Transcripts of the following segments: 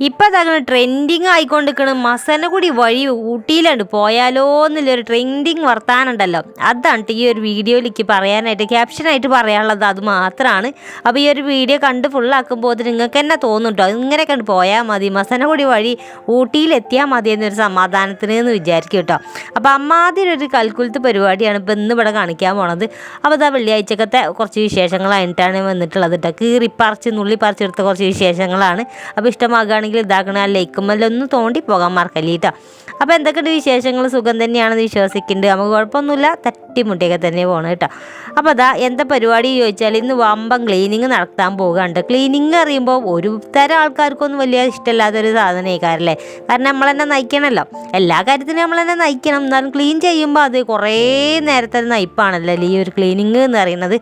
ഇപ്പം അതങ്ങനെ ട്രെൻഡിങ് ആയിക്കൊണ്ടിരിക്കണ. കൂടി വഴി ഊട്ടിയിലുണ്ട് പോയാലോ എന്നുള്ളൊരു ട്രെൻഡിങ് വർത്താനുണ്ടല്ലോ അതാണ് ഈ ഒരു വീഡിയോയിലേക്ക് പറയാനായിട്ട് ക്യാപ്ഷനായിട്ട് പറയാനുള്ളത്. അത് മാത്രമാണ് അപ്പോൾ ഈ ഒരു വീഡിയോ കണ്ട് ഫുള്ളാക്കുമ്പോൾ നിങ്ങൾക്ക് തന്നെ തോന്നും കേട്ടോ ഇങ്ങനെ കണ്ട് പോയാൽ മതി. മസനഗുടി വഴി ഊട്ടിയിലെത്തിയാൽ മതി എന്നൊരു സമാധാനത്തിന് എന്ന് വിചാരിക്കും കേട്ടോ അപ്പോൾ അമ്മാതിരി ഒരു കൽക്കുലത്ത് പരിപാടിയാണ് ഇപ്പം ഇന്ന് ഇവിടെ കാണിക്കാൻ പോണത്. അപ്പോൾ അതാ വെള്ളിയാഴ്ചക്കത്തെ കുറച്ച് വിശേഷങ്ങളായിട്ടാണ് വന്നിട്ടുള്ളത് കേട്ടോ കീറിപ്പറിച്ച് നുള്ളിപ്പറിച്ചെടുത്ത കുറച്ച് വിശേഷങ്ങളാണ്. അപ്പോൾ ഇഷ്ടമാകുകയാണെങ്കിൽ ഇതാക്കണം ആ ലൈക്കുമ്മലൊന്ന് തോണ്ടി പോകാൻ മറക്കല്ലേ കേട്ടോ. അപ്പോൾ എന്തൊക്കെയുണ്ട് വിശേഷങ്ങൾ? സുഖം തന്നെയാണെന്ന് വിശ്വസിക്കുന്നുണ്ട്. നമുക്ക് കുഴപ്പമൊന്നുമില്ല. തട്ടിമുട്ടിയൊക്കെ തന്നെ പോകണം കേട്ടോ. അപ്പോൾ അതാ എന്താ പരിപാടി ചോദിച്ചാൽ ഇന്ന് വമ്പം ക്ലീനിങ് നടത്താൻ പോകുകയുണ്ട് ക്ലീനിങ് അറിയുമ്പോൾ ഒരു തരം ആൾക്കാർക്കൊന്നും വലിയ ഇഷ്ടമില്ലാത്തൊരു സാധനമായിക്കാരല്ലേ? കാരണം നമ്മൾ തന്നെ നയിക്കണമല്ലോ. എല്ലാ കാര്യത്തിനും നമ്മൾ തന്നെ നയിക്കണം. എന്നാലും ക്ലീൻ ചെയ്യുമ്പോൾ അത് കുറേ നേരത്തെ നയിപ്പാണല്ലോ ഈ ഒരു ക്ലീനിങ് എന്ന് പറയുന്നത്.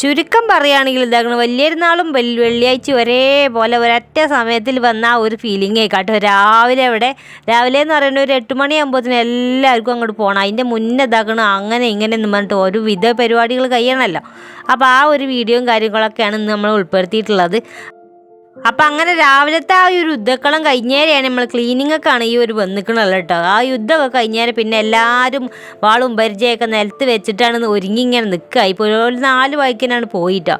ചുരുക്കം പറയുകയാണെങ്കിൽ ഇതാക്കണം വലിയൊരുനാളും വെള്ളി വെള്ളിയാഴ്ച ഒരേപോലെ ഒരൊറ്റ സമയത്തിൽ വന്ന ആ ഒരു ഫീലിംഗ് ആയിക്കാട്ടോ രാവിലെ അവിടെ രാവിലെ എന്ന് പറയുന്നത് ഒരു എട്ട് മണിയാകുമ്പോഴത്തേനും എല്ലാവർക്കും അങ്ങോട്ട് പോകണം അതിന്റെ മുന്നേ ഇതാക്കണം അങ്ങനെ ഇങ്ങനെ എന്ന് പറഞ്ഞിട്ട് ഒരു വിധ പരിപാടികൾ കഴിയണമല്ലോ. അപ്പോൾ ആ ഒരു വീഡിയോയും കാര്യങ്ങളൊക്കെയാണ് ഇന്ന് നമ്മൾ ഉൾപ്പെടുത്തിയിട്ടുള്ളത്. അപ്പം അങ്ങനെ രാവിലത്തെ ആ ഒരു യുദ്ധക്കളം കഴിഞ്ഞേരെയാണ് നമ്മൾ ക്ലീനിങ് ഒക്കെയാണ് ഈ ഒരു വന്നിക്കണല്ലോ കേട്ടോ. ആ യുദ്ധമൊക്കെ കഴിഞ്ഞേരെ പിന്നെ എല്ലാവരും വാളും പരിചയമൊക്കെ നിലത്ത് വെച്ചിട്ടാണ് ഒരുങ്ങി ഇങ്ങനെ നിൽക്കുക ഇപ്പോൾ ഒരു നാല് വായിക്കാനാണ് പോയിട്ടോ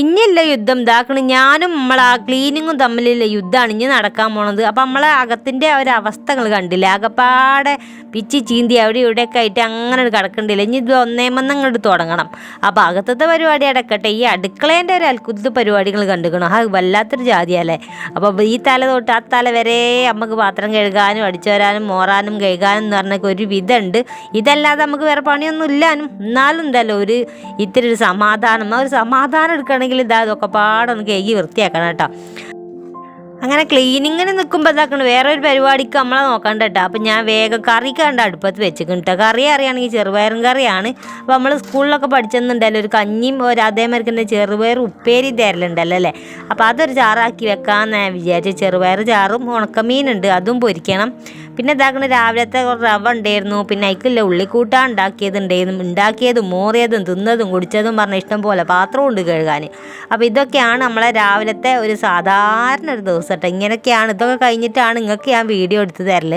ഇനിയല്ല യുദ്ധം? ഇതാക്കണ് ഞാനും നമ്മളെ ആ ക്ലീനിങ്ങും തമ്മിലുള്ള യുദ്ധമാണ് ഇനി നടക്കാൻ പോണത്. അപ്പം നമ്മളെ അകത്തിന്റെ ഒരവസ്ഥകൾ കണ്ടില്ല? അകപ്പാടെ പിച്ചി ചീന്തി അവിടെ ഇവിടെയൊക്കെ ആയിട്ട് അങ്ങനെ കിടക്കണ്ടില്ല? ഇനി ഇത് ഒന്നേമെന്ന് അങ്ങോട്ട് തുടങ്ങണം. അപ്പം അകത്തത്തെ പരിപാടി അടക്കട്ടെ. ഈ അടുക്കളേന്റെ ഒരു അത്ഭുത പരിപാടികൾ കണ്ടുക്കണം? ആ വല്ലാത്തൊരു ജാതിയല്ലേ? അപ്പോൾ ഈ തല തൊട്ട് ആ തല വരെ നമുക്ക് പാത്രം കഴുകാനും അടിച്ചു വരാനും മോറാനും കഴുകാനും എന്ന് പറഞ്ഞൊക്കെ ഒരു വിധമുണ്ട് ഇതല്ലാതെ നമുക്ക് വേറെ പണിയൊന്നും ഇല്ലാനും. എന്നാലും എന്തായാലും ഒരു ഇത്തിരി ഒരു സമാധാനം. ആ ഒരു സമാധാനം എടുക്കണമെങ്കിൽ ഇതാ ഇതൊക്കെ പാടൊന്ന് കഴുകി വൃത്തിയാക്കണം കേട്ടോ. അങ്ങനെ ക്ലീനിങ്ങിന് നിൽക്കുമ്പോൾ ഇതാക്കണം വേറെ ഒരു പരിപാടിക്ക് നമ്മളെ നോക്കണ്ട കേട്ടോ. അപ്പം ഞാൻ വേഗം കറി കണ്ട അടുപ്പത്ത് വെച്ച് കേട്ടോ. കറി അറിയാണെങ്കിൽ ചെറുപയറും കറിയാണ്. അപ്പോൾ നമ്മൾ സ്കൂളിലൊക്കെ പഠിച്ചെന്നുണ്ടല്ലോ ഒരു കഞ്ഞിയും ഒരു അതേമാതിരി തന്നെ ചെറുപയർ ഉപ്പേരി തരലുണ്ടല്ലോ അല്ലേ? അപ്പോൾ അതൊരു ചാറാക്കി വെക്കാമെന്ന് ഞാൻ വിചാരിച്ചു. ചെറുപയർ ചാറും ഉണക്കമീനുണ്ട് അതും പൊരിക്കണം. പിന്നെ ഇതാക്കണ രാവിലത്തെ റവ ഉണ്ടായിരുന്നു. പിന്നെ അയക്കില്ല ഉള്ളിക്കൂട്ടാൻ ഉണ്ടാക്കിയതുണ്ടായിരുന്നു ഉണ്ടാക്കിയതും മോറിയതും തിന്നതും കുടിച്ചതും പറഞ്ഞ ഇഷ്ടം പോലെ പാത്രം ഉണ്ട് കഴുകാൻ. അപ്പോൾ ഇതൊക്കെയാണ് നമ്മളെ രാവിലത്തെ ഒരു സാധാരണ ഒരു ദിവസം കേട്ടോ. ഇങ്ങനെയൊക്കെയാണ്. ഇതൊക്കെ കഴിഞ്ഞിട്ടാണ് നിങ്ങൾക്ക് ഞാൻ വീഡിയോ എടുത്ത് തരൽ.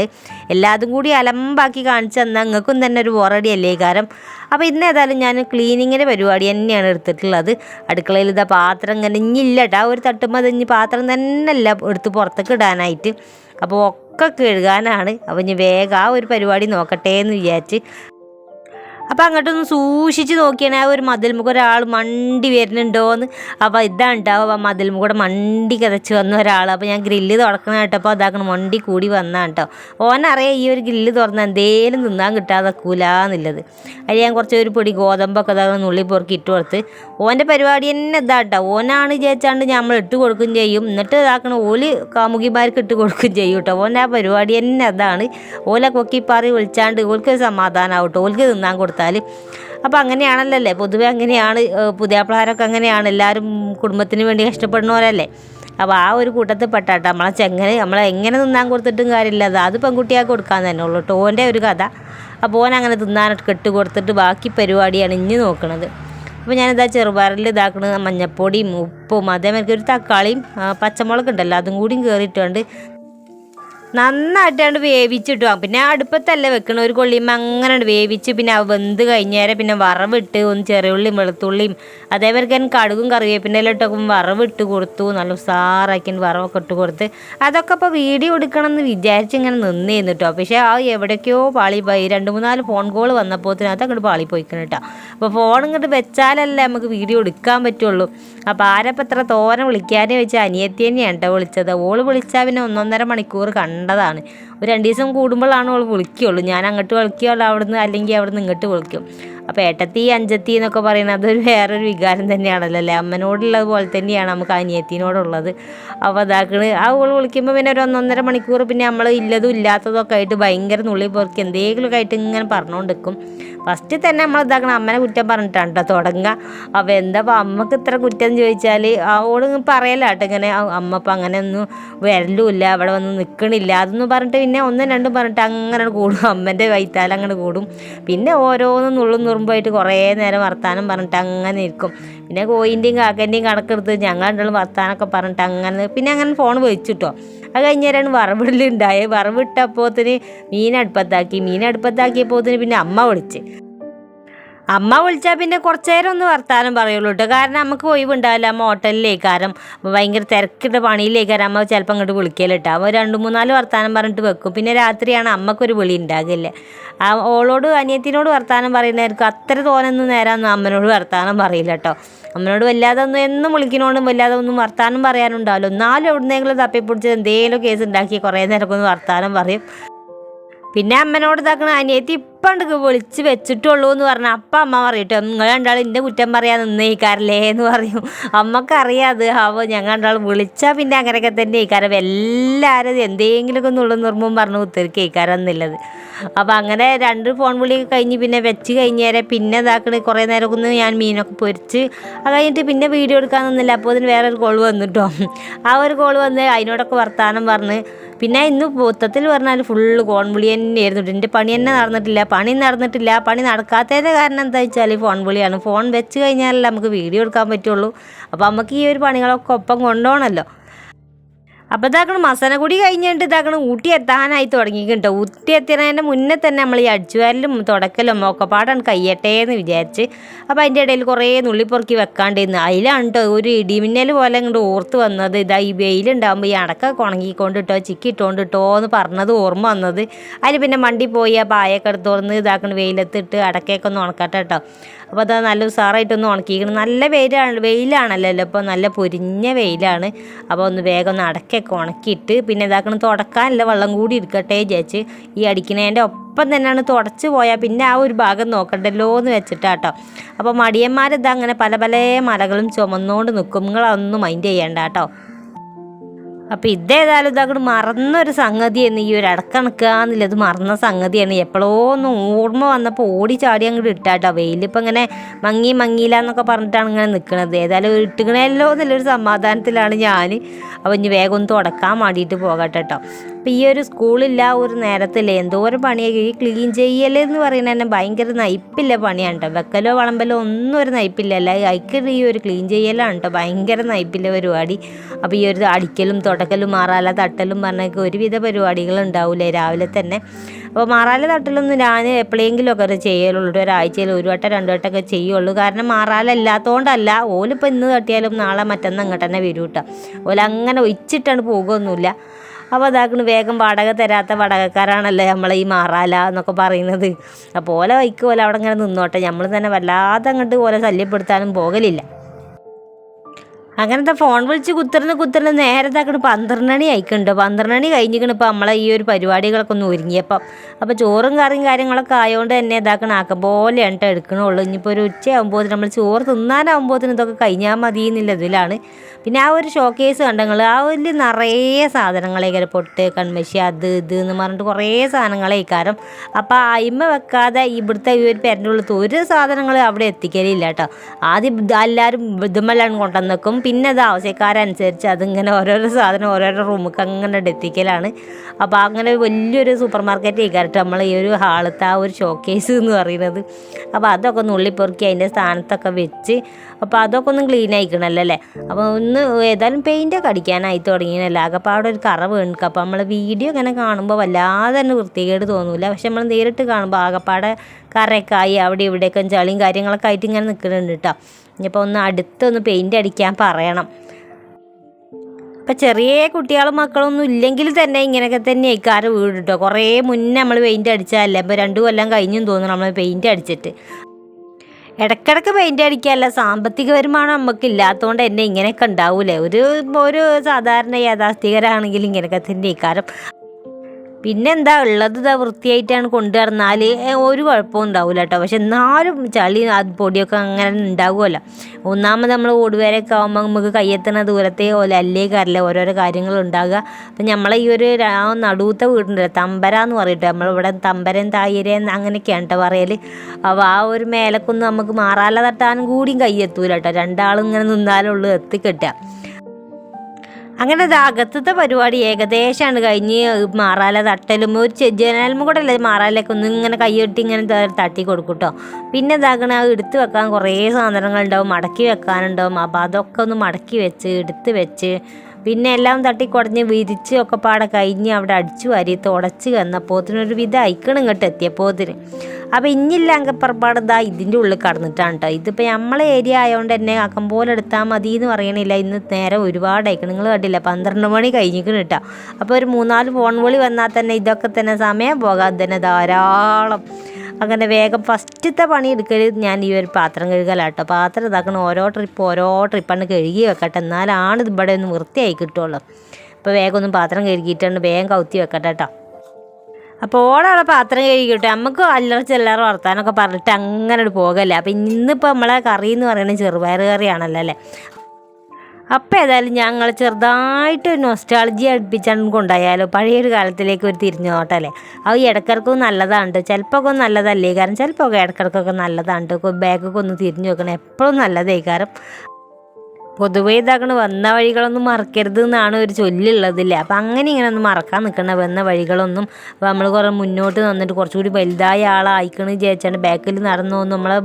എല്ലാതും കൂടി അലമ്പാക്കി കാണിച്ചു തന്നാൽ നിങ്ങൾക്കും തന്നെ ഒരു ബോറടി അല്ലേ കാരം അപ്പോൾ ഇന്ന് ഏതായാലും ഞാൻ ക്ലീനിങ്ങിന്റെ പരിപാടി തന്നെയാണ് എടുത്തിട്ടുള്ളത്. അടുക്കളയിൽ ഇതാ പാത്രം ഇങ്ങനെ ഇഞ്ഞില്ല കേട്ടോ. ഒരു തട്ടുമ്പോൾ ഇഞ്ഞ് പാത്രം തന്നെ അല്ല എടുത്ത് പുറത്തേക്ക് ഇടാനായിട്ട്. അപ്പോൾ ഒക്കെ കഴുകാനാണ് അവന് വേഗം ആ ഒരു പരിപാടി നോക്കട്ടെ എന്ന് വിചാരിച്ച് അപ്പോൾ അങ്ങോട്ടൊന്ന് സൂക്ഷിച്ച് നോക്കിയാണ് ആ ഒരു മതിൽമുഖം ഒരാൾ മണ്ടി വരുന്നുണ്ടോയെന്ന് അപ്പോൾ ഇതാ ഉണ്ടാവും ആ മതിൽമുഖം മണ്ടി കതച്ച് വന്ന ഒരാൾ അപ്പോൾ ഞാൻ ഗ്രില്ല് തുറക്കണ കേട്ടപ്പോൾ അതാക്കണം മണ്ടി കൂടി വന്നാണ് കേട്ടോ. ഓനറിയാം ഈ ഒരു ഗ്രില്ല് തുറന്ന് എന്തേലും തിന്നാൻ കിട്ടാതെ എന്നുള്ളത് അതിൽ ഞാൻ കുറച്ച് ഒരു പൊടി ഗോതമ്പൊക്കെ അതാകണം നുള്ളി പൊറുക്കി ഇട്ട് കൊടുത്ത് ഓന്റെ പരിപാടി തന്നെ ഇതാ കേട്ടോ. ഓനാണ് വിചാരിച്ചാണ്ട് നമ്മൾ ഇട്ട് കൊടുക്കുകയും ചെയ്യും. എന്നിട്ട് ഇതാക്കണ ഓൽ കാമുകിമാർക്ക് ഇട്ട് കൊടുക്കുകയും ചെയ്യും കേട്ടോ. ഓന്റെ ആ പരിപാടി തന്നെ അതാണ്. ഓലെ കൊക്കിപ്പാറി വിളിച്ചാണ്ട് ഓൽക്ക് സമാധാനം ആവട്ടോ ഓൽക്ക് തിന്നാൻ കൊടുത്താൽ അപ്പോൾ അങ്ങനെയാണല്ലോ പൊതുവെ അങ്ങനെയാണ് പുതിയാപ്പിളാരൊക്കെ അങ്ങനെയാണ്. എല്ലാവരും കുടുംബത്തിന് വേണ്ടി കഷ്ടപ്പെടുന്നവരല്ലേ? അപ്പോൾ ആ ഒരു കൂട്ടത്തിൽ പെട്ടാട്ട നമ്മളെ ചെങ്ങനെ നമ്മളെ എങ്ങനെ തിന്നാൻ കൊടുത്തിട്ടും കാര്യമില്ല. അത് അത് പെൺകുട്ടിയാൾക്ക് കൊടുക്കാൻ തന്നെ ഉള്ളൂ ടോന്റെ ഒരു കഥ. അപ്പോൾ ഓൻ അങ്ങനെ തിന്നാനൊക്കെ കെട്ട് കൊടുത്തിട്ട് ബാക്കി പരിപാടിയാണ് ഇനി നോക്കുന്നത് അപ്പോൾ ഞാനിതാ ചെറുപയറിൽ ഇതാക്കുന്നത് മഞ്ഞപ്പൊടിയും ഉപ്പും അതേമാതിരി ഒരു തക്കാളിയും പച്ചമുളക് ഉണ്ടല്ലോ അതും കൂടിയും കയറിയിട്ടുണ്ട് നന്നായിട്ടാണ്ട് വേവിച്ചിട്ടു പിന്നെ അടുപ്പത്തല്ല വെക്കണ ഒരു കൊള്ളിയുമ്പോൾ അങ്ങനെ വേവിച്ച് പിന്നെ വെന്ത് കഴിഞ്ഞേരെ പിന്നെ വറവിട്ട് ഒന്ന് ചെറിയുള്ളിയും വെളുത്തുള്ളിയും അതേപോലെ തന്നെ കടുകും കറിവേപ്പിന്റെ ഇട്ടൊക്കെ വറവിട്ട് കൊടുത്തു. നല്ല ഉസാറാക്കി വറവൊക്കെ ഇട്ട് കൊടുത്ത്. അതൊക്കെ ഇപ്പോൾ വീഡിയോ എടുക്കണം എന്ന് വിചാരിച്ച് ഇങ്ങനെ നിന്നിരുന്നു കേട്ടോ. പക്ഷേ ആ എവിടേക്കോ പാളി പോയി. രണ്ട് മൂന്നാൽ ഫോൺ കോൾ വന്നപ്പോഴത്തേനും അങ്ങോട്ട് പാളി പോയിക്കണം കേട്ടോ. അപ്പോൾ ഫോൺ ഇങ്ങോട്ട് വെച്ചാലല്ലേ നമുക്ക് വീഡിയോ എടുക്കാൻ പറ്റുള്ളൂ. അപ്പോൾ ആരപ്പം ഇത്ര തോരം വിളിക്കാനേ വെച്ചാൽ അനിയത്തി തന്നെയാണ് കേട്ടോ വിളിച്ചത്. ഓൾ വിളിച്ചാൽ പിന്നെ ഒന്നൊന്നര മണിക്കൂർ കണ്ടതാണ് ഒരു രണ്ട് ദിവസം കൂടുമ്പോഴാണ് അവൾ വിളിക്കുകയുള്ളൂ. ഞാൻ അങ്ങോട്ട് വിളിക്കുകയുള്ളൂ. അവിടുന്ന് അല്ലെങ്കിൽ അവിടുന്ന് ഇങ്ങോട്ട് വിളിക്കും. അപ്പോൾ ഏട്ടത്തി അഞ്ചത്തി എന്നൊക്കെ പറയുന്നത് അതൊരു വേറൊരു വികാരം തന്നെയാണല്ലോ അല്ലേ? അമ്മനോടുള്ളത് പോലെ തന്നെയാണ് നമുക്ക് അനിയത്തിനോടുള്ളത്. അപ്പോൾ അതാക്കണ് ആ ഓൾ വിളിക്കുമ്പോൾ പിന്നെ ഒരു ഒന്നൊന്നര മണിക്കൂർ പിന്നെ നമ്മൾ ഇല്ലതും ഇല്ലാത്തതും ഒക്കെ ആയിട്ട് ഭയങ്കര നുള്ളി പൊറുക്കി എന്തെങ്കിലുമൊക്കെ ആയിട്ട് ഇങ്ങനെ പറഞ്ഞുകൊണ്ട് നിൽക്കും ഫസ്റ്റ് തന്നെ നമ്മൾ ഇതാക്കണം അമ്മനെ കുറ്റം പറഞ്ഞിട്ടാണ് കേട്ടോ തുടങ്ങുക അപ്പോൾ എന്താ അമ്മയ്ക്ക് ഇത്ര കുറ്റം ചോദിച്ചാൽ അവൾ പറയല കേട്ടോ ഇങ്ങനെ അമ്മ ഇപ്പം അങ്ങനെ ഒന്നും വരലുമില്ല അവിടെ വന്ന് നിൽക്കണില്ല അതൊന്നും പറഞ്ഞിട്ട് പിന്നെ ഒന്നും രണ്ടും പറഞ്ഞിട്ട് അങ്ങനെ കൂടും. അമ്മന്റെ വൈത്താലങ്ങനെ കൂടും. പിന്നെ ഓരോന്നും നുള്ളും ഉറുമ്പായിട്ട് കുറേ നേരം വർത്താനം പറഞ്ഞിട്ട് അങ്ങനെ ഇരിക്കും. പിന്നെ കോയിന്റെയും കാക്കന്റെയും കണക്കെടുത്ത് ഞങ്ങൾ രണ്ടാളും വർത്താനമൊക്കെ പറഞ്ഞിട്ട് അങ്ങനെ പിന്നെ അങ്ങനെ ഫോൺ വെച്ചിട്ടോ അത് കഴിഞ്ഞേരാണ് വറവിടലുണ്ടായത് വറവിട്ടപ്പോത്തിന് മീൻ അടുപ്പത്താക്കി. മീൻ അടുപ്പത്താക്കിയപ്പോത്തിന് പിന്നെ അമ്മ വിളിച്ച്. അമ്മ വിളിച്ചാൽ പിന്നെ കുറച്ച് നേരം ഒന്ന് വർത്താനം പറയുള്ളൂ കേട്ടോ കാരണം നമുക്ക് ഒഴിവുണ്ടാവില്ല. അമ്മ ഹോട്ടലിലേക്കാരം ഭയങ്കര തിരക്കിട്ട പണിയിലേക്കാരം അമ്മ ചിലപ്പോൾ അങ്ങോട്ട് വിളിക്കലിട്ടാ അപ്പോൾ രണ്ട് മൂന്നാൽ വർത്താനം പറഞ്ഞിട്ട് വെക്കും. പിന്നെ രാത്രിയാണ് അമ്മക്കൊരു വിളി ഉണ്ടാകില്ലേ ആ ഓളോട് അനിയത്തിനോട് വർത്താനം പറയുന്നവർക്ക് അത്ര തോനൊന്നും നേരമൊന്നും അമ്മനോട് വർത്താനം പറയില്ല കേട്ടോ അമ്മനോട് വല്ലാതെ ഒന്നും എന്നും വിളിക്കണോണ്ടും വല്ലാതെ ഒന്നും വർത്താനം പറയാനുണ്ടാവില്ല എന്നാലും എവിടുന്നെങ്കിലും തപ്പിപ്പിടിച്ച് എന്തെങ്കിലും കേസ് ഉണ്ടാക്കി കുറേ നേരമൊക്കെ ഒന്ന് വർത്താനം പറയും. പിന്നെ അമ്മനോട് ഇതാക്കണ അനിയത്തി ഇപ്പണ്ടൊക്കെ വിളിച്ച് വെച്ചിട്ടുള്ളൂ എന്ന് പറഞ്ഞാൽ അപ്പം അമ്മ പറയട്ടോ നിങ്ങൾ രണ്ടാളും എന്റെ കുറ്റം പറയാൻ നിന്നേക്കാരല്ലേ എന്ന് പറയും. അമ്മക്കറിയാം അത്. അപ്പോൾ ഞങ്ങൾ രണ്ടാളും വിളിച്ചാ പിന്നെ അങ്ങനെയൊക്കെ തന്നെ ഇക്കാരം എല്ലാവരും എന്തെങ്കിലുമൊക്കെ നുള്ളു നിർമ്മം പറഞ്ഞു കുത്തിരിക്കുക ഇക്കാരം എന്നുള്ളത്. അപ്പോൾ അങ്ങനെ രണ്ട് ഫോൺ വിളി കഴിഞ്ഞ് പിന്നെ വെച്ച് കഴിഞ്ഞേരെ പിന്നെ ഇതാക്കണ. കുറേ നേരം ഒന്ന് ഞാൻ മീനൊക്കെ പൊരിച്ച് അത് കഴിഞ്ഞിട്ട് പിന്നെ വീഡിയോ എടുക്കാൻ നിന്നില്ല. അപ്പോൾ അതിന് വേറൊരു കോൾ വന്നിട്ടോ. ആ ഒരു കോൾ വന്ന് അതിനോടൊക്കെ വർത്തമാനം പറഞ്ഞ്. പിന്നെ ഇന്ന് മൊത്തത്തിൽ പറഞ്ഞാൽ ഫുള്ള് ഫോൺ വിളി തന്നെയായിരുന്നു. എന്റെ പണി തന്നെ നടന്നിട്ടില്ല. പണി നടന്നിട്ടില്ല. പണി നടക്കാത്തതിന്റെ കാരണം എന്താ വെച്ചാൽ ഫോൺ വിളിയാണ്. ഫോൺ വെച്ച് കഴിഞ്ഞാലല്ലേ നമുക്ക് വീഡിയോ എടുക്കാൻ പറ്റുള്ളൂ. അപ്പോൾ നമുക്ക് ഈ ഒരു പണികളൊക്കെ ഒപ്പം കൊണ്ടുപോകണമല്ലോ അപ്പോൾ ഇതാക്കണം മസനഗുടി കഴിഞ്ഞിട്ട് ഇതാക്കണം ഊട്ടി എത്താനായി തുടങ്ങിയിട്ടോ ഊട്ടി എത്തിയതിന്റെ മുന്നേ തന്നെ നമ്മൾ ഈ അടിച്ചുവാരലും തുടക്കലും ഒക്കെപ്പാടാണ് കയ്യട്ടെ എന്ന് വിചാരിച്ച്. അപ്പോൾ അതിന്റെ ഇടയിൽ കുറേ നുള്ളിപ്പൊറുക്കി വെക്കാണ്ടിരുന്നു അതിലാണ് കേട്ടോ ഒരു ഇടിമിന്നൽ പോലെ ഇങ്ങോട്ട് ഓർത്ത് വന്നത്. ഇതാ ഈ വെയിലുണ്ടാകുമ്പോൾ ഈ അടക്ക ഉണങ്ങിക്കൊണ്ടിട്ടോ ചിക്കി ഇട്ടോ എന്ന് പറഞ്ഞത് ഓർമ്മ വന്നത്. അതിൽ പിന്നെ മണ്ടി പോയി ആ പായൊക്കെ എടുത്ത് ഇതാക്കണം വെയിലത്തിട്ട് അടക്കയൊക്കെ ഒന്ന് ഉണക്കട്ടെ. കേട്ടോ അപ്പോൾ അത് നല്ല ഉസാറായിട്ടൊന്ന് ഉണക്കിക്കണം നല്ല വെയിലാണ് വെയിലാണല്ലോ ഇപ്പോൾ നല്ല പൊരിഞ്ഞ വെയിലാണ്. അപ്പോൾ ഒന്ന് വേഗം ഒന്ന് അടക്കൊക്കെ ഉണക്കിയിട്ട് പിന്നെ ഇതാക്കണം തുടക്കാനുള്ള വെള്ളം കൂടി എടുക്കട്ടെ വിചാരിച്ച് ഈ അടിക്കണേന്റെ ഒപ്പം തന്നെയാണ് തുടച്ച് പോയാൽ പിന്നെ ആ ഒരു ഭാഗം നോക്കണ്ടല്ലോ എന്ന് വെച്ചിട്ടാട്ടോ അപ്പോൾ മടിയന്മാരിതാ അങ്ങനെ പല പല മലകളും ചുമന്നുകൊണ്ട് നിൽക്കും നിങ്ങളൊന്നും മൈൻഡ് ചെയ്യണ്ട കേട്ടോ. അപ്പോൾ ഇതേതായാലും ഒരു സംഗതി സംഗതിയാണ് ഈ ഒരു അടക്കണക്കാന്നുള്ളത് മറന്ന സംഗതിയാണ്. എപ്പോഴോ ഒന്ന് ഓർമ്മ വന്നപ്പോൾ ഓടി ചാടി അങ്ങോട്ട് ഇട്ടാട്ടോ. വെയിലിപ്പോൾ ഇങ്ങനെ മങ്ങി മങ്ങിയില്ല എന്നൊക്കെ പറഞ്ഞിട്ടാണ് ഇങ്ങനെ നിൽക്കുന്നത് ഏതായാലും ഇട്ടുകണല്ലോ എന്നുള്ളൊരു സമാധാനത്തിലാണ് ഞാൻ അപ്പോൾ ഇനി വേഗം ഒന്ന് തുടക്കാൻ വേണ്ടിയിട്ട് പോകട്ടെ കേട്ടോ ഈ ഒരു സ്കൂളില്ല ഒരു നേരത്തില്ല എന്തോരം പണിയൊക്കെ ഈ ക്ലീൻ ചെയ്യലെന്ന് പറയുന്നത് തന്നെ ഭയങ്കര നയിപ്പില്ല പണിയാണ് കേട്ടോ വെക്കലോ വളമ്പലോ ഒന്നും ഒരു നയിപ്പില്ലല്ല അയക്കൊരു ഈ ഒരു ക്ലീൻ ചെയ്യലാണ് കേട്ടോ ഭയങ്കര നയിപ്പില്ല പരിപാടി. അപ്പോൾ ഈ ഒരു അടിക്കലും തുടക്കലും മാറാല തട്ടലും പറഞ്ഞൊക്കെ ഒരുവിധ പരിപാടികൾ ഉണ്ടാവില്ലേ രാവിലെ തന്നെ. അപ്പോൾ മാറാല തട്ടലൊന്നും ഞാൻ എപ്പോഴെങ്കിലുമൊക്കെ അത് ചെയ്യലുള്ളൂ. ഒരാഴ്ചയിൽ ഒരു വട്ടം രണ്ട് വട്ടമൊക്കെ ചെയ്യുള്ളൂ. കാരണം മാറാല ഇല്ലാത്തതുകൊണ്ടല്ല ഓലിപ്പോൾ ഇന്ന് തട്ടിയാലും നാളെ മറ്റന്ന് അങ്ങോട്ട് തന്നെ വരും കേട്ടോ ഓല അങ്ങനെ ഒഴിച്ചിട്ടാണ് പോകുമൊന്നുമില്ല അപ്പോൾ അതാക്കണ് വേഗം വാടക തരാത്ത വടകക്കാരാണല്ലേ നമ്മളെ ഈ മാറാല എന്നൊക്കെ പറയുന്നത്. അപ്പോൾ ഓല വൈക്ക് ഓല അവിടെ ഇങ്ങനെ നിന്നോട്ടെ. നമ്മൾ തന്നെ വല്ലാതെ അങ്ങോട്ട് ഓല ശല്യപ്പെടുത്താനും പോകലില്ല. അങ്ങനത്തെ ഫോൺ വിളിച്ച് കുത്തിരുന്ന് കുത്തിരുന്ന് നേരത്തെ അങ്ങോട്ട് പന്ത്രണ്ട് മണി ആയിക്കുണ്ട് പന്ത്രണ്ട് മണി കഴിഞ്ഞിരിക്കണം ഇപ്പോൾ നമ്മളെ ഈ ഒരു പരിപാടികളൊക്കെ ഒന്ന് ഒരുങ്ങിയപ്പം. അപ്പോൾ ചോറും കറിയും കാര്യങ്ങളൊക്കെ ആയതുകൊണ്ട് തന്നെ ഇതാക്കണം ആക്കം പോലെ എണ്ണ എടുക്കണുള്ളൂ. ഇനിയിപ്പോൾ ഒരു ഉച്ചയാകുമ്പോൾ നമ്മൾ ചോറ് തിന്നാനാകുമ്പോഴത്തേനും ഇതൊക്കെ കഴിഞ്ഞാൽ മതി എന്നുള്ള ഇതിലാണ്. പിന്നെ ആ ഒരു ഷോക്കേസ് കണ്ടങ്ങൾ ആ ഒരു നിറയെ സാധനങ്ങളേക്കാരം പൊട്ട് കൺമശി അത് ഇത് എന്ന് പറഞ്ഞിട്ട് കുറേ സാധനങ്ങളെ സാധനങ്ങളേക്കാരം അപ്പോൾ അയിമ വെക്കാതെ ഇവിടുത്തെ ഈ ഒരു പെരന്റെ ഉള്ളത്ത് ഒരു സാധനങ്ങൾ അവിടെ എത്തിക്കലില്ല കേട്ടോ ആദ്യം എല്ലാവരും ഇതുമെല്ലാം കൊണ്ടുവന്ന് വെക്കും പിന്നെ അത് ആവശ്യക്കാരനുസരിച്ച് അതിങ്ങനെ ഓരോരോ സാധനം ഓരോരോ റൂമുക്ക് അങ്ങനെ എത്തിക്കലാണ്. അപ്പോൾ അങ്ങനെ വലിയൊരു സൂപ്പർ മാർക്കറ്റ് കയറിയിട്ട് നമ്മൾ ഈ ഒരു ഹാളത്തെ ആ ഒരു ഷോക്കേസ് എന്ന് പറയുന്നത്. അപ്പോൾ അതൊക്കെ ഒന്ന് ഉള്ളിപ്പൊറുക്കി അതിന്റെ സ്ഥാനത്തൊക്കെ വെച്ച് അപ്പോൾ അതൊക്കെ ഒന്ന് ക്ലീൻ ആയിക്കണല്ലോ അല്ലേ? അപ്പോൾ ഒന്ന് ഏതായാലും പെയിന്റൊക്കെ അടിക്കാനായി തുടങ്ങിയല്ലോ? ആകെപ്പാടെ ഒരു കറ വീണിക്കുക അപ്പോൾ നമ്മൾ വീഡിയോ ഇങ്ങനെ കാണുമ്പോൾ വല്ലാതെ തന്നെ വൃത്തികേട് തോന്നില്ല പക്ഷെ നമ്മൾ നേരിട്ട് കാണുമ്പോൾ ആകപ്പാടെ കറയൊക്കെ ആയി അവിടെ ഇവിടെയൊക്കെ ചളിയും കാര്യങ്ങളൊക്കെ ആയിട്ട് ഇങ്ങനെ നിൽക്കുന്നുണ്ട് കേട്ടോ ഇനിയിപ്പോൾ ഒന്ന് അടുത്തൊന്ന് പെയിന്റ് അടിക്കാൻ പറയണം. ഇപ്പം ചെറിയ കുട്ടികളും മക്കളൊന്നും ഇല്ലെങ്കിൽ തന്നെ ഇങ്ങനെയൊക്കെ തന്നെ ഇക്കാറ് വീട് കേട്ടോ കുറേ മുന്നേ നമ്മൾ പെയിന്റ് അടിച്ചാലേ ഇപ്പോൾ രണ്ട് കൊല്ലം കഴിഞ്ഞും തോന്നുന്നു നമ്മൾ പെയിന്റ് അടിച്ചിട്ട്. ഇടയ്ക്കിടയ്ക്ക് പെയിന്റ് അടിക്കാനല്ല സാമ്പത്തിക വരുമാനം നമുക്ക് ഇല്ലാത്തതുകൊണ്ട് തന്നെ ഇങ്ങനെയൊക്കെ ഉണ്ടാവൂലേ? ഒരു ഒരു സാധാരണ യാഥാസ്ഥികരാണെങ്കിൽ ഇങ്ങനെയൊക്കെ തന്നെ ഇക്കാരം പിന്നെന്താ ഉള്ളത് ഇതാ വൃത്തിയായിട്ടാണ് കൊണ്ടുവരുന്നാൽ ഒരു കുഴപ്പവും ഉണ്ടാവില്ല കേട്ടോ പക്ഷെ എന്നാലും ചളി അത് പൊടിയൊക്കെ അങ്ങനെ ഉണ്ടാവുമല്ലോ ഒന്നാമത് നമ്മൾ ഓടുവേരൊക്കെ ആകുമ്പോൾ നമുക്ക് കയ്യെത്തുന്ന ദൂരത്തെ പോലെ അല്ലേ കാരില്ല ഓരോരോ കാര്യങ്ങൾ ഉണ്ടാകുക. അപ്പം നമ്മളെ ഈ ഒരു നടുവത്തെ വീടുണ്ടല്ലോ തമ്പര എന്ന് പറയട്ടെ നമ്മളിവിടെ തമ്പരൻ തായരൻ അങ്ങനെയൊക്കെയാണ് കേട്ടോ പറയൽ അപ്പോൾ ആ ഒരു മേലക്കൊന്നും നമുക്ക് മാറാല തട്ടാനും കൂടിയും കയ്യെത്തൂല കേട്ടോ രണ്ടാളും ഇങ്ങനെ നിന്നാലുള്ളൂ എത്തിക്കിട്ടുക. അങ്ങനെ അത് അകത്തത്തെ പരിപാടി ഏകദേശമാണ് കഴിഞ്ഞ് മാറാല തട്ടലും. ഒരു ജനൽമ കൂടെ അല്ലേ മാറാലൊക്കെ ഒന്ന് ഇങ്ങനെ കൈയൊട്ടി ഇങ്ങനെ തട്ടി കൊടുക്കും പിന്നെ ഇതാക്കണ അത് എടുത്ത് വെക്കാൻ കുറേ സാധനങ്ങളുണ്ടാവും മടക്കി വെക്കാനുണ്ടാവും. അപ്പോൾ അതൊക്കെ ഒന്ന് മടക്കി വെച്ച് എടുത്ത് വെച്ച് പിന്നെ എല്ലാം തട്ടി കുടഞ്ഞ് വിരിച്ച് ഒക്കെ പാടെ കഴിഞ്ഞ് അവിടെ അടിച്ചു വാരി തുടച്ച് വന്നപ്പോത്തിനൊരു വിധം അയക്കണം ഇങ്ങോട്ട് എത്തിയപ്പോത്തിന്. അപ്പോൾ ഇഞ്ഞില്ല അങ്കപ്പുറപ്പാട് ഇതാ ഇതിന്റെ ഉള്ളിൽ കടന്നിട്ടാണ് കേട്ടോ ഇതിപ്പോൾ നമ്മളെ ഏരിയ ആയതുകൊണ്ട് തന്നെ അക്കം പോലെ എടുത്താൽ മതി എന്ന് പറയണില്ല. ഇന്ന് നേരെ ഒരുപാട് അയക്കണം നിങ്ങൾ കണ്ടില്ല? പന്ത്രണ്ട് മണി കഴിഞ്ഞിരിക്കണം കേട്ടോ അപ്പോൾ ഒരു മൂന്നാൽ ഫോൺ വിളി വന്നാൽ തന്നെ ഇതൊക്കെ തന്നെ സമയം പോകാതെ തന്നെ ധാരാളം. അങ്ങനെ വേഗം ഫസ്റ്റത്തെ പണി എടുക്കരുത് ഞാൻ ഈ ഒരു പാത്രം കഴുകലാട്ടോ പാത്രം ഇതാക്കണം ഓരോ ട്രിപ്പ് ഓരോ ട്രിപ്പാണ് കഴുകി വെക്കട്ടെ. എന്നാലാണ് ഇത് ഇവിടെ ഒന്ന് വൃത്തിയായി കിട്ടുള്ളൂ. അപ്പോൾ വേഗം ഒന്ന് പാത്രം കഴുകിയിട്ടുണ്ട്. വേഗം കൗത്തി വെക്കട്ടെ കേട്ടോ അപ്പോൾ ഓളവിടെ പാത്രം കഴുകിയിട്ട് നമുക്ക് അല്ലറ ചില്ലറ വർത്താനൊക്കെ പറഞ്ഞിട്ട് അങ്ങനെ പോകല്ലേ. അപ്പോൾ ഇന്നിപ്പോൾ നമ്മളെ കറി എന്ന് പറയുന്നത് ചെറുപയർ കറിയാണല്ലോ അല്ലേ? അപ്പോൾ ഏതായാലും ഞങ്ങൾ ചെറുതായിട്ട് നൊസ്റ്റാളജി അടുപ്പിച്ചാണ് കൊണ്ടായാലോ പഴയൊരു കാലത്തിലേക്ക് ഒരു തിരിഞ്ഞു നോട്ടല്ലേ അത് ഇടക്കിടക്കും നല്ലതാണ് ചിലപ്പോൾ നല്ലതല്ലേ? കാരണം ചിലപ്പോൾ ഇടക്കിടക്കൊക്കെ നല്ലതാണ് ബാഗൊക്കെ ഒന്ന് തിരിഞ്ഞു നോക്കണം എപ്പോഴും നല്ലതേ കാരണം പൊതുവേ ഇതാക്കണ വന്ന വഴികളൊന്നും മറക്കരുത് എന്നാണ് ഒരു ചൊല്ലുള്ളതില്ലേ അപ്പം അങ്ങനെ ഇങ്ങനെ ഒന്നും മറക്കാൻ നിൽക്കണ വന്ന വഴികളൊന്നും അപ്പോൾ നമ്മൾ കുറേ മുന്നോട്ട് വന്നിട്ട് കുറച്ചുകൂടി വലുതായ ആളായിക്കണ് വിചാരിച്ചാണ്. ബാക്കിൽ നടന്നു നമ്മളെ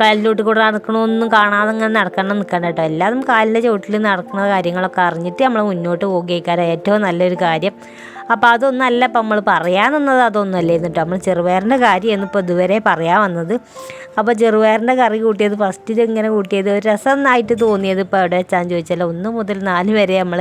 കാലിലോട്ട് കൂടെ നടക്കണമെന്നും കാണാതെ ഇങ്ങനെ നടക്കണം നിൽക്കണ്ട കേട്ടോ. എല്ലാതും കാലിന്റെ ചുവട്ടിൽ നടക്കുന്ന കാര്യങ്ങളൊക്കെ അറിഞ്ഞിട്ട് നമ്മൾ മുന്നോട്ട് പോകുകയാണ് ഏറ്റവും നല്ലൊരു കാര്യം. അപ്പോൾ അതൊന്നല്ല ഇപ്പം നമ്മൾ പറയാൻ അതൊന്നുമല്ലേ. എന്നിട്ട് നമ്മൾ ചെറുപയറിന്റെ കാര്യമാണ് ഇപ്പോൾ ഇതുവരെ പറയാൻ വന്നത്. അപ്പോൾ ചെറുപയറിന്റെ കറി കൂട്ടിയത് ഫസ്റ്റ് ഇങ്ങനെ കൂട്ടിയത് ഒരു രസമായിട്ട് തോന്നിയത് ഇപ്പോൾ എവിടെ വെച്ചാന്ന് ചോദിച്ചാൽ ഒന്ന് മുതൽ നാല് വരെ നമ്മൾ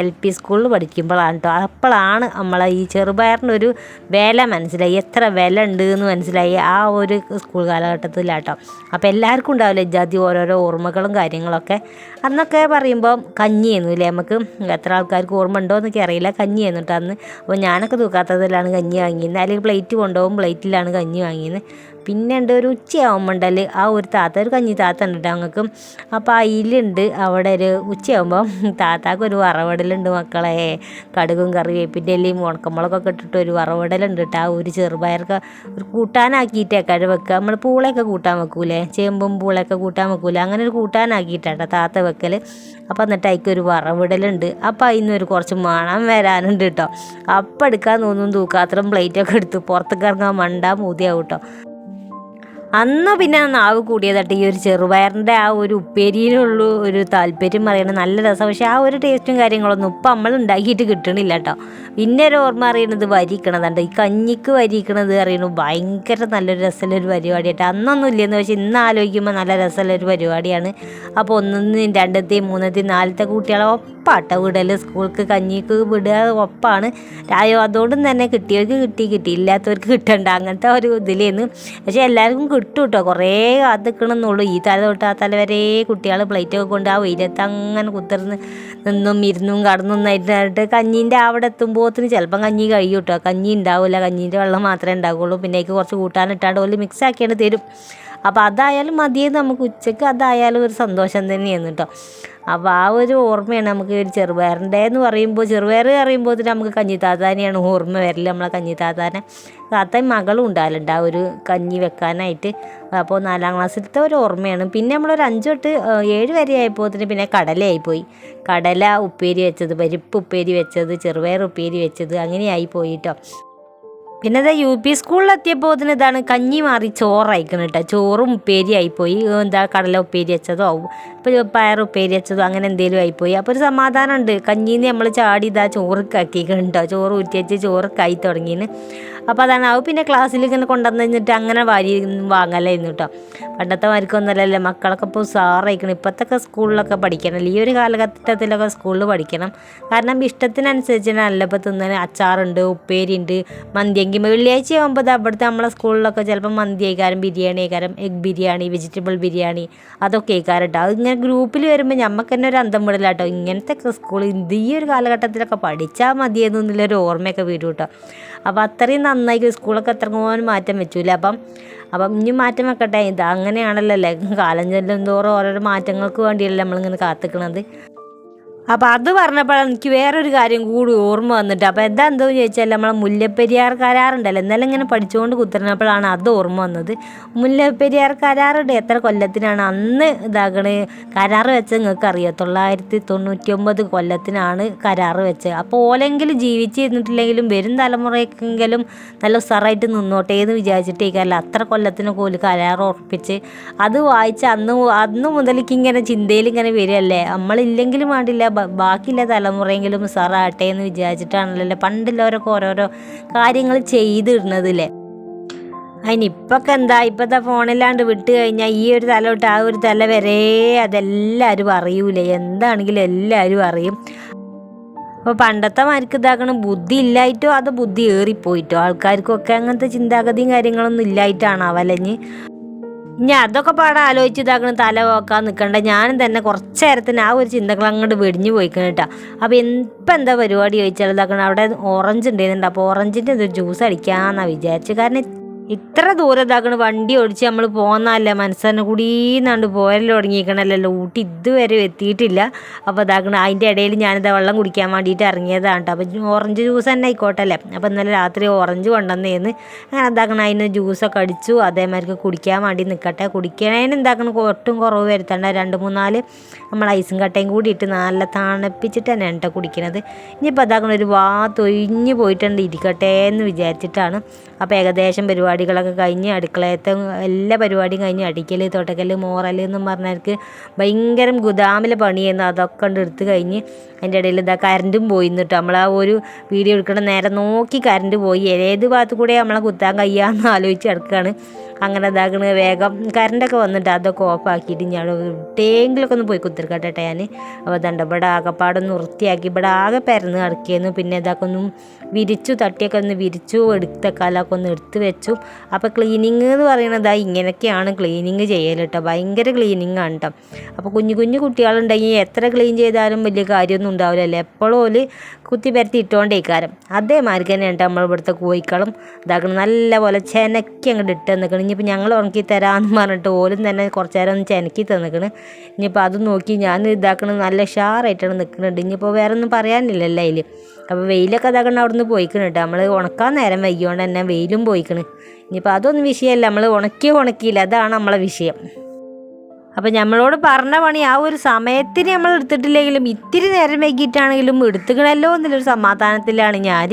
എൽ പി സ്കൂളിൽ പഠിക്കുമ്പോഴാണ് കേട്ടോ അപ്പോഴാണ് നമ്മളെ ഈ ചെറുപയറിന്റെ ഒരു വില മനസ്സിലായി. എത്ര വില ഉണ്ട് എന്ന് മനസ്സിലായി ആ ഒരു സ്കൂൾ കാലഘട്ടത്തിലാട്ടോ. അപ്പോൾ എല്ലാവർക്കും ഉണ്ടാവില്ല ജാതി ഓരോരോ ഓർമ്മകളും കാര്യങ്ങളൊക്കെ. അന്നൊക്കെ പറയുമ്പോൾ കഞ്ഞിയായിരുന്നു ഇല്ലേ നമുക്ക് എത്ര ആൾക്കാർക്ക് ഓർമ്മ ഉണ്ടോ എന്നൊക്കെ അറിയില്ല. കഞ്ഞിയായിരുന്നു കേട്ടോ അന്ന്. അപ്പോൾ ഞാനൊക്കെ തൂക്കാത്തതിലാണ് കഞ്ഞി വാങ്ങിയിരുന്നത്. അല്ലെങ്കിൽ പ്ലേറ്റ് കൊണ്ടുപോകും പ്ലേറ്റിലാണ് കഞ്ഞി വാങ്ങിയത് പിന്നെ ഉണ്ട് ഒരു ഉച്ചയാവുമ്പോണ്ടൽ ആ ഒരു താത്ത ഒരു കഞ്ഞി താത്ത ഉണ്ട് ഞങ്ങൾക്ക് അപ്പോൾ അതിലുണ്ട് അവിടെ ഒരു ഉച്ചയാകുമ്പോൾ താത്താക്ക് ഒരു വറവിടലുണ്ട് മക്കളെ. കടുകും കറിവേപ്പിന്റെ ഇലയും ഉണക്കമുളകൊക്കെ ഇട്ടിട്ട് ഒരു വറവിടലുണ്ട് കേട്ടോ. ആ ഒരു ചെറുപയർക്ക് ഒരു കൂട്ടാനാക്കിയിട്ടേക്കാട് വെക്കുക. നമ്മൾ പൂളയൊക്കെ കൂട്ടാൻ വെക്കൂലേ? ചേമ്പും പൂളയൊക്കെ കൂട്ടാൻ വെക്കൂലേ? അങ്ങനെ ഒരു കൂട്ടാനാക്കിയിട്ടാട്ടോ താത്ത വെക്കൽ അപ്പോൾ എന്നിട്ട് അതിക്ക് ഒരു വറവിടലുണ്ട്. അപ്പോൾ അതിന് ഒരു കുറച്ച് മണം വരാനുണ്ട് കേട്ടോ. അപ്പം എടുക്കാൻ തോന്നും തൂക്കാത്രം പ്ലേറ്റൊക്കെ എടുത്ത് പുറത്തേക്ക് ഇറങ്ങാൻ മണ്ടാ മൂതിയാവും കേട്ടോ. അന്ന് പിന്നെ നാവ് കൂടിയതായിട്ട് ഈ ഒരു ചെറുപയറിന്റെ ആ ഒരു ഉപ്പേരിയിലുള്ള ഒരു താല്പര്യം പറയുന്നത് നല്ല രസം. പക്ഷേ ആ ഒരു ടേസ്റ്റും കാര്യങ്ങളൊന്നും ഇപ്പം നമ്മൾ ഉണ്ടാക്കിയിട്ട് കിട്ടണില്ല കേട്ടോ. പിന്നെ ഒരു ഓർമ്മ അറിയണത് വരിക്കണതുണ്ട്. ഈ കഞ്ഞിക്ക് വരിക്കണത് അറിയണത് ഭയങ്കര നല്ലൊരു രസമുള്ളൊരു പരിപാടിയായിട്ട്. അന്നൊന്നും ഇല്ലെന്ന് പക്ഷേ ഇന്ന് ആലോചിക്കുമ്പോൾ നല്ല രസമുള്ളൊരു പരിപാടിയാണ്. അപ്പോൾ ഒന്നിനും രണ്ടത്തെയും മൂന്നത്തെയും നാലത്തെ കുട്ടികളെ ഒപ്പാട്ട വിടൽ സ്കൂൾക്ക് കഞ്ഞിക്ക് വിടുക ഒപ്പാണ്. അതുകൊണ്ടും തന്നെ കിട്ടിയവർക്ക് കിട്ടി കിട്ടി ഇല്ലാത്തവർക്ക് കിട്ടണ്ട. അങ്ങനത്തെ ഒരു ഇതിലേന്ന്. പക്ഷേ എല്ലാവർക്കും കിട്ടും കേട്ടോ കുറേ കാത്തിക്കണമെന്നുള്ളൂ ഈ തല തൊട്ട് ആ തല വരെ കുട്ടികൾ പ്ലേറ്റൊക്കെ കൊണ്ട് ആ വെയിലത്ത് അങ്ങനെ കുത്തിർന്ന് നിന്നും ഇരുന്നും കടന്നും നന്നായിട്ട് കഞ്ഞീന്റെ അവിടെ എത്തുമ്പോഴത്തിന് ചിലപ്പം കഞ്ഞി കഴിയും കേട്ടോ കഞ്ഞി ഉണ്ടാവില്ല കഞ്ഞീന്റെ വെള്ളം മാത്രമേ ഉണ്ടാവുകയുള്ളൂ പിന്നെ കുറച്ച് കൂട്ടാനിട്ടാണ്ട് ഓൽ മിക്സ് ആക്കിയാണ് തരും. അപ്പോൾ അതായാലും മതിയെന്ന് നമുക്ക് ഉച്ചയ്ക്ക് അതായാലും ഒരു സന്തോഷം തന്നെയാണ് കേട്ടോ. അപ്പോൾ ആ ഒരു ഓർമ്മയാണ് നമുക്ക് ഒരു ചെറുപയറിന്റെ എന്ന് പറയുമ്പോൾ ചെറുപയർ അറിയുമ്പോൾ നമുക്ക് കഞ്ഞി താത്താനെയാണ് ഓർമ്മ വരൽ. നമ്മളെ കഞ്ഞി താത്താനെ താത്തയും മകളും ഉണ്ടാവലുണ്ട്. ആ ഒരു കഞ്ഞി വെക്കാനായിട്ട്. അപ്പോൾ നാലാം ക്ലാസ്സിലത്തെ ഒരു ഓർമ്മയാണ്. പിന്നെ നമ്മളൊരു അഞ്ച് തൊട്ട് ഏഴ് വരെ ആയപ്പോത്തിന് പിന്നെ കടലയായിപ്പോയി. കടല ഉപ്പേരി വെച്ചത് പരിപ്പ് ഉപ്പേരി വെച്ചത് ചെറുപയർ ഉപ്പേരി വെച്ചത് അങ്ങനെയായി പോയിട്ടോ പിന്നെ ഇതാ യു പി സ്കൂളിലെത്തിയപ്പോൾ ഇതിന് ഇതാണ് കഞ്ഞി മാറി ചോറായിക്കണം കേട്ടോ. ചോറും ഉപ്പേരി ആയിപ്പോയി എന്താ കടല ഉപ്പേരി വെച്ചതോ? ഇപ്പോൾ പയർ ഉപ്പേരി വെച്ചതോ അങ്ങനെ എന്തെങ്കിലും ആയിപ്പോയി. അപ്പോൾ ഒരു സമാധാനമുണ്ട്. കഞ്ഞീന്ന് നമ്മൾ ചാടി ഇതാ കണ്ടോ ചോറ് ഊറ്റി വെച്ച് ചോറൊക്കെ ആയി അപ്പോൾ അതാണ്. അത് പിന്നെ ക്ലാസ്സിൽ ഇങ്ങനെ കൊണ്ടുവന്ന് കഴിഞ്ഞിട്ട് അങ്ങനെ വാരി വാങ്ങലായിരുന്നു കേട്ടോ. പണ്ടത്തെ മാർക്കൊന്നുമല്ലല്ലോ മക്കളൊക്കെ ഇപ്പോൾ സാറായിക്കണം ഇപ്പോഴത്തെ സ്കൂളിലൊക്കെ പഠിക്കണം. ഈ ഒരു കാലഘട്ടത്തിലൊക്കെ സ്കൂളിൽ പഠിക്കണം. കാരണം ഇഷ്ടത്തിനനുസരിച്ചാണല്ലോ ഇപ്പോൾ തിന്നാൻ അച്ചാറുണ്ട് ഉപ്പേരിയുണ്ട് മന്തിയെങ്കിൽ വെള്ളിയാഴ്ച ആകുമ്പോൾ അവിടുത്തെ നമ്മളെ സ്കൂളിലൊക്കെ ചിലപ്പോൾ മന്തി ആയിക്കാരം ബിരിയാണി ആയിക്കാരം എഗ് ബിരിയാണി വെജിറ്റബിൾ ബിരിയാണി അതൊക്കെ ആയിക്കാരം കേട്ടോ. അത് ഇങ്ങനെ ഗ്രൂപ്പിൽ വരുമ്പോൾ നമുക്ക് തന്നെ ഒരു അന്തം വിടില്ല കേട്ടോ. ഇങ്ങനത്തെ സ്കൂൾ ഇത് ഈ ഒരു കാലഘട്ടത്തിലൊക്കെ പഠിച്ചാൽ മതിയെന്നുള്ളൊരു ഓർമ്മയൊക്കെ വരും കേട്ടോ. അപ്പോൾ അത്രയും നന്നായി സ്കൂളൊക്കെ എത്രങ്ങോനും മാറ്റം വെച്ചില്ല? അപ്പം അപ്പം ഇനി മാറ്റം വെക്കട്ടെ. ഇത് അങ്ങനെയാണല്ലോ അല്ലേ? കാലം ചെല്ലും തോറും ഓരോരോ മാറ്റങ്ങൾക്ക് വേണ്ടിയല്ലേ നമ്മളിങ്ങനെ കാത്തിക്കണത്. അപ്പോൾ അത് പറഞ്ഞപ്പോഴാണ് എനിക്ക് വേറൊരു കാര്യം കൂടി ഓർമ്മ വന്നിട്ട്. അപ്പോൾ എന്താ എന്തോന്ന് ചോദിച്ചാൽ നമ്മളെ മുല്ലപ്പെരിയാർ കരാറുണ്ടല്ലോ ഇന്നലെ ഇങ്ങനെ പഠിച്ചുകൊണ്ട് കുത്തിരുന്നപ്പോഴാണ് അത് ഓർമ്മ വന്നത്. മുല്ലപ്പെരിയാർ കരാറുണ്ട് എത്ര കൊല്ലത്തിനാണ്? അന്ന് ഇതാക്കണ് കരാർ വെച്ചത് നിങ്ങൾക്ക് അറിയാം? തൊള്ളായിരത്തി തൊണ്ണൂറ്റി ഒമ്പത് കൊല്ലത്തിനാണ് കരാർ വെച്ചത്. അപ്പോൾ ഓലെങ്കിലും ജീവിച്ചിരുന്നിട്ടില്ലെങ്കിലും വരും തലമുറയ്ക്കെങ്കിലും നല്ല ഉസാറായിട്ട് നിന്നോട്ടെ എന്ന് വിചാരിച്ചിട്ടേക്കല്ല അത്ര കൊല്ലത്തിന് കോൽ കരാർ ഉറപ്പിച്ച്. അത് വായിച്ച് അന്ന് അന്ന് മുതലേക്ക് ഇങ്ങനെ ചിന്തയിൽ ഇങ്ങനെ വരികയല്ലേ? നമ്മളില്ലെങ്കിലും വേണ്ടില്ല ബാക്കിയുള്ള തലമുറയെങ്കിലും സാറാട്ടെ എന്ന് വിചാരിച്ചിട്ടാണല്ലോ പണ്ടുള്ളവരൊക്കെ ഓരോരോ കാര്യങ്ങൾ ചെയ്തിടുന്നതില്ലേ അതിനിപ്പൊക്കെ എന്താ ഇപ്പോഴത്തെ ഫോണിലാണ്ട് വിട്ട് കഴിഞ്ഞാൽ ഈ ഒരു തല തൊട്ട് ആ ഒരു തല വരെ അതെല്ലാവരും അറിയൂലേ. എന്താണെങ്കിലും എല്ലാവരും അറിയും. അപ്പോൾ പണ്ടത്തെ മാർക്ക് ഇതാക്കണം ബുദ്ധി ഇല്ലായിട്ടോ അത് ബുദ്ധി ഏറിപ്പോയിട്ടോ? ആൾക്കാർക്കൊക്കെ അങ്ങനത്തെ ചിന്താഗതിയും കാര്യങ്ങളൊന്നും ഇല്ലായിട്ടാണ് അവലഞ്ഞ് ഇനി അതൊക്കെ പാടെ ആലോചിച്ച് തല പോക്കാൻ നിൽക്കണ്ട ഞാനും തന്നെ കുറച്ച് നേരത്തിന് ആ ഒരു ചിന്തകൾ അങ്ങോട്ട് വെടിഞ്ഞു പോയിക്കണം കേട്ടോ. അപ്പോൾ ഇപ്പം എന്താ പരിപാടി ചോദിച്ചാൽ ഇതാക്കണം അവിടെ ഓറഞ്ച് ഉണ്ടായിരുന്നുണ്ട് അപ്പോൾ ഓറഞ്ചിന്റെ ഒരു ജ്യൂസ് അടിക്കാമെന്നാണ് വിചാരിച്ചു കാരണം ഇത്ര ദൂരം ഇതാക്കണ വണ്ടി ഓടിച്ച് നമ്മൾ പോകുന്നതല്ല മനസ്സന്നെ കൂടീന്നാണ്ട് പോയല്ലോ തുടങ്ങിയിരിക്കണല്ലോ ഊട്ടി ഇതുവരെ എത്തിയിട്ടില്ല. അപ്പോൾ ഇതാക്കണം അതിന്റെ ഇടയിൽ ഞാനിതാ വെള്ളം കുടിക്കാൻ വേണ്ടിയിട്ട് ഇറങ്ങിയതാണ് കേട്ടോ അപ്പോൾ ഓറഞ്ച് ജ്യൂസ് തന്നെ ആയിക്കോട്ടെ അല്ലേ അപ്പോൾ ഇന്നലെ രാത്രി ഓറഞ്ച് കൊണ്ടുവന്നേന്ന്. അങ്ങനെ എന്താക്കണം അതിന് ജ്യൂസൊക്കെ അടിച്ചു. അതേമാതിരിക്ക് കുടിക്കാൻ വേണ്ടി നിൽക്കട്ടെ കുടിക്കണേന് എന്താക്കണം ഒട്ടും കുറവ് വരുത്തണ്ട. രണ്ട് മൂന്നാൽ നമ്മൾ ഐസും കട്ടയും കൂടി ഇട്ട് നല്ല തണുപ്പിച്ചിട്ട് തന്നെ കേട്ടോ കുടിക്കണത്. ഇനിയിപ്പോൾ അതാക്കണം ഒരു വാ തൊഴിഞ്ഞ് പോയിട്ടുണ്ട്. ഇരിക്കട്ടെ എന്ന് വിചാരിച്ചിട്ടാണ്. അപ്പോൾ ഏകദേശം പരിപാടികളൊക്കെ കഴിഞ്ഞ് അടുക്കളയത്തെ എല്ലാ പരിപാടിയും കഴിഞ്ഞ് അടിക്കൽ തുടക്കൽ മോറൽ എന്നും പറഞ്ഞവർക്ക് ഭയങ്കര ഗുദാമിലെ പണിയായിരുന്നു. അതൊക്കെ ഉണ്ട് എടുത്ത് കഴിഞ്ഞ് അതിന്റെ ഇടയിൽ ഇതാ കറണ്ടും പോയി എന്നിട്ട് നമ്മൾ ആ ഒരു വീഡിയോ എടുക്കണ നേരെ നോക്കി കറണ്ട് പോയി. ഏത് ഭാഗത്ത് കൂടെ നമ്മളെ കുത്താൻ കഴിയാമെന്ന് ആലോചിച്ച് കിടക്കുകയാണ് അങ്ങനെ ഇതാക്കണ വേഗം കറണ്ടൊക്കെ വന്നിട്ട് അതൊക്കെ ഓഫാക്കിയിട്ട് ഞാൻ ടേങ്കിലൊക്കെ ഒന്ന് പോയി കുത്തിരിക്കട്ടെ ഞാൻ അപ്പോൾ ദണ്ട ഇവിടെ ആകെപ്പാടൊന്ന് വൃത്തിയാക്കി ഇവിടെ ആകെ പരന്ന് കിടക്കിയെന്ന് പിന്നെ ഇതൊക്കെ ഒന്നും വിരിച്ചു തട്ടിയൊക്കെ ഒന്ന് വിരിച്ചു എടുത്ത കാലമൊക്കെ ഒന്ന് എടുത്ത് വെച്ചു. അപ്പോൾ ക്ലീനിങ് എന്ന് പറയുന്നത് ഇങ്ങനെയൊക്കെയാണ് ക്ലീനിങ് ചെയ്യൽ കേട്ടോ ഭയങ്കര ക്ലീനിങ് ആണ് കേട്ടോ അപ്പോൾ കുഞ്ഞു കുഞ്ഞു കുട്ടികളുണ്ടെങ്കിൽ എത്ര ക്ലീൻ ചെയ്താലും വലിയ കാര്യമൊന്നും ഉണ്ടാവില്ലല്ലോ? എപ്പോഴും ഓൽ കുത്തി പരത്തി ഇട്ടുകൊണ്ടേക്കാരം അതേമാതിരി തന്നെയാണ് നമ്മൾ ഇവിടുത്തെ കോഴിക്കളും. ഇതാക്കണം നല്ലപോലെ ചെനക്കി അങ്ങോട്ട് ഇട്ട് തന്നിക്കണം. ഇനിയിപ്പോൾ ഞങ്ങൾ ഉണക്കി തരാമെന്ന് പറഞ്ഞിട്ട് ഓലും തന്നെ കുറച്ച് നേരം ഒന്ന് ചെനക്കി തന്നിക്കണ്. ഇനിയിപ്പോൾ അത് നോക്കി ഞാൻ ഇതാക്കണം നല്ല ഷാറായിട്ടാണ് നിൽക്കുന്നുണ്ട് ഇനിയിപ്പോൾ വേറെ ഒന്നും പറയാനില്ലല്ലോ അതിൽ അപ്പോൾ വെയിലൊക്കെ ഇതാക്കണം അവിടെ നിന്ന് പോയിക്കണം കേട്ടോ. നമ്മൾ ഉണക്കാൻ നേരം വൈകിയോണ്ട് തന്നെ വെയിലും പോയിക്കണ്. ഇനിയിപ്പോൾ അതൊന്നും വിഷയമല്ല നമ്മൾ ഉണക്കിയോ ഉണക്കിയില്ല. അതാണ് നമ്മളെ വിഷയം. അപ്പം നമ്മളോട് പറഞ്ഞ പണി ആ ഒരു സമയത്തിന് നമ്മൾ എടുത്തിട്ടില്ലെങ്കിലും ഇത്തിരി നേരം വൈകിട്ടാണെങ്കിലും എടുത്തുകണല്ലോ എന്നുള്ളൊരു സമാധാനത്തിലാണ് ഞാൻ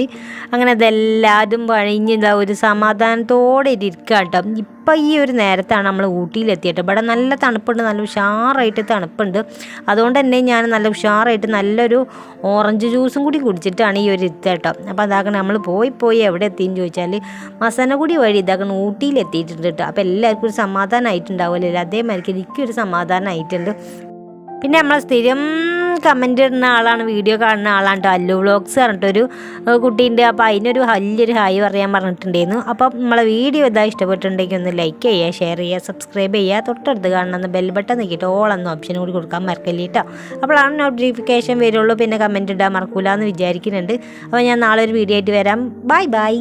അങ്ങനെ അതെല്ലാതും വഴിഞ്ഞ ഒരു സമാധാനത്തോടെ ഇരിക്കാം കേട്ടോ ഇപ്പം ഈ ഒരു നേരത്താണ് നമ്മൾ ഊട്ടിയിലെത്തിയിട്ട്. ഇവിടെ നല്ല തണുപ്പുണ്ട് നല്ല ഉഷാറായിട്ട് തണുപ്പുണ്ട്. അതുകൊണ്ട് തന്നെ ഞാൻ നല്ല ഉഷാറായിട്ട് നല്ലൊരു ഓറഞ്ച് ജ്യൂസും കൂടി കുടിച്ചിട്ടാണ് ഈ ഒരു ഇരുത്ത് കേട്ടോ. അപ്പോൾ അതാക്കണം നമ്മൾ പോയി പോയി എവിടെ എത്തിയെന്ന് ചോദിച്ചാൽ മസനഗുടി വഴി ഇതാക്കണം ഊട്ടിയിലെത്തിയിട്ടുണ്ട് കേട്ടോ. അപ്പോൾ എല്ലാവർക്കും ഒരു സമാധാനമായിട്ടുണ്ടാവില്ലല്ലോ അതേമാതിരിക്ക് എനിക്കൊരു സമാധാനമായിട്ടുണ്ട് പിന്നെ നമ്മൾ സ്ഥിരം കമന്റ് ഇടുന്ന ആളാണ് വീഡിയോ കാണുന്ന ആളാണ് കേട്ടോ അല്ലു വ്ളോഗ്സ് പറഞ്ഞിട്ടൊരു കുട്ടീന്റെ അപ്പോൾ അതിനൊരു വലിയൊരു ഹായ് പറയാൻ പറഞ്ഞിട്ടുണ്ടായിരുന്നു. അപ്പം നമ്മളെ വീഡിയോ ഇതാ ഇഷ്ടപ്പെട്ടിട്ടുണ്ടെങ്കിൽ ഒന്ന് ലൈക്ക് ചെയ്യുക ഷെയർ ചെയ്യുക സബ്സ്ക്രൈബ് ചെയ്യുക. തൊട്ടടുത്ത് കാണുന്ന ബെൽ ബട്ടൺ നിൽക്കിയിട്ട് ഓൾ എന്ന ഓപ്ഷൻ കൂടി കൊടുക്കാൻ മറക്കല്ലേ കേട്ടോ അപ്പോഴാണ് നോട്ടിഫിക്കേഷൻ വരുള്ളൂ. പിന്നെ കമന്റ് ഇടാൻ മറക്കൂല എന്ന് വിചാരിക്കുന്നുണ്ട്. അപ്പോൾ ഞാൻ നാളെ ഒരു വീഡിയോ ആയിട്ട് വരാം. Bye bye